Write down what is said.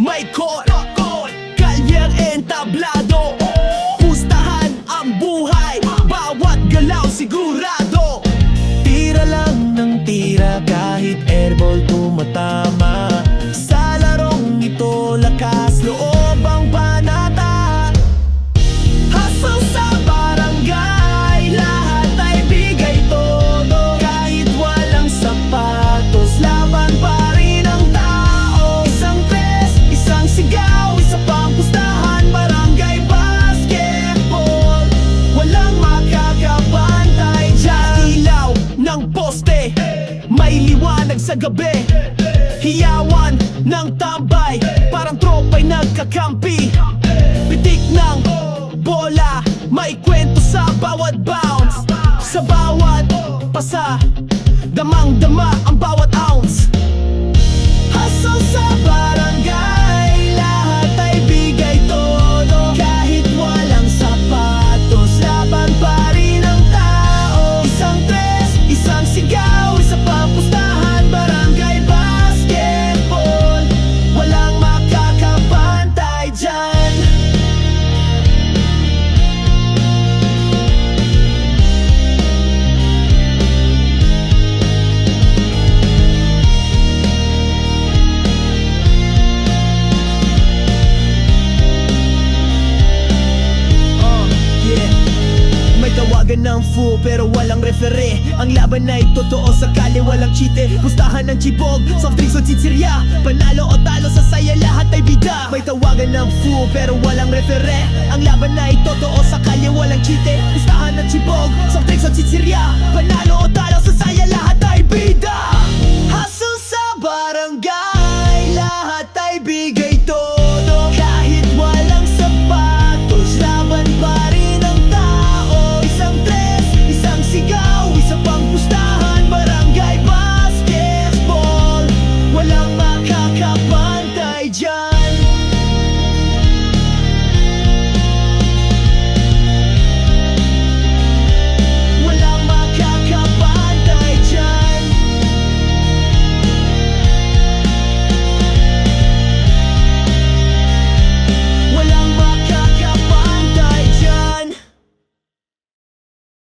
may court. Kalyang entablado. Pustahan ang buhay. Bawat galaw sigurado. Tira lang ng tira kahit airball sa gabi. Hiyawan ng tambay Parang tropa'y nagkakampi. Pitik ng bola May kwento sa bawat bounce. Sa bawat pasa Damang-dama ng full pero walang refere Ang laban ay totoo sakali walang chite Pustahan ng chibog, soft drinks o chichirya. Panalo o talo sa saya lahat ay bida. May tawagan ng full pero walang refere Ang laban ay totoo sakali walang chite Pustahan ng chibog, soft drinks o